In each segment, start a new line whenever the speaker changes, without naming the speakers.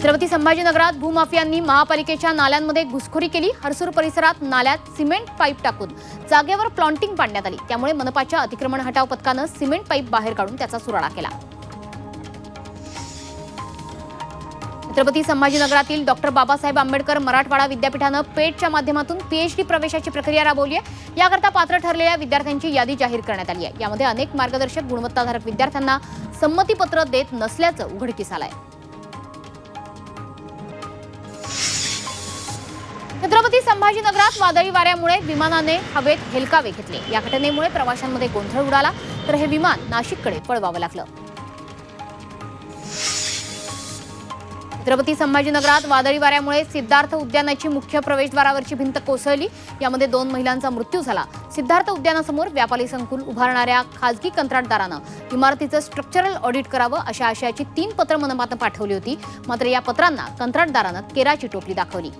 छत्रपती संभाजीनगरात भूमाफियांनी महापालिकेच्या नाल्यांमध्ये घुसखोरी केली. हरसूर परिसरात नाल्यात सिमेंट पाईप टाकून जागेवर प्लॉन्टिंग पाडण्यात आली. त्यामुळे मनपाच्या अतिक्रमण हटाव पथकानं सिमेंट पाईप बाहेर काढून त्याचा सुराडा केला. छत्रपती संभाजीनगरातील डॉक्टर बाबासाहेब आंबेडकर मराठवाडा विद्यापीठानं पेटच्या माध्यमातून पीएचडी प्रवेशाची प्रक्रिया राबवली आहे. याकरता पात्र ठरलेल्या विद्यार्थ्यांची यादी जाहीर करण्यात आली आहे. यामध्ये अनेक मार्गदर्शक गुणवत्ताधारक विद्यार्थ्यांना संमतीपत्र देत नसल्याचं उघडकीस आलं आहे छत्रपती संभाजीनगरात वादळी वाऱ्यामुळे विमानाने हवेत हेलकावे घेतले. या घटनेमुळे प्रवाशांमध्ये गोंधळ उडाला तर हे विमान नाशिककडे पळवावं लागलं. छत्रपती संभाजीनगरात वादळी वाऱ्यामुळे सिद्धार्थ उद्यानाची मुख्य प्रवेशद्वारावरची भिंत कोसळली. यामध्ये दोन महिलांचा मृत्यू झाला. सिद्धार्थ उद्यानासमोर व्यापारी संकुल उभारणाऱ्या खाजगी कंत्राटदारानं इमारतीचं स्ट्रक्चरल ऑडिट करावं अशा आशयाची तीन पत्र मनपानं पाठवली होती. मात्र या पत्रांना कंत्राटदारानं केराची टोपली दाखवली.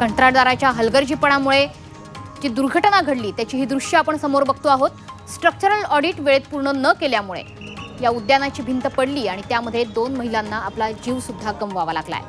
कंत्राटदाराच्या हलगर्जीपणामुळे जी दुर्घटना घडली त्याची ही दृश्य आपण समोर बघतो आहोत. स्ट्रक्चरल ऑडिट वेळेत पूर्ण न केल्यामुळे या उद्यानाची भिंत पडली आणि त्यामध्ये दोन महिलांना आपला जीव सुद्धा गमवावा लागलाय.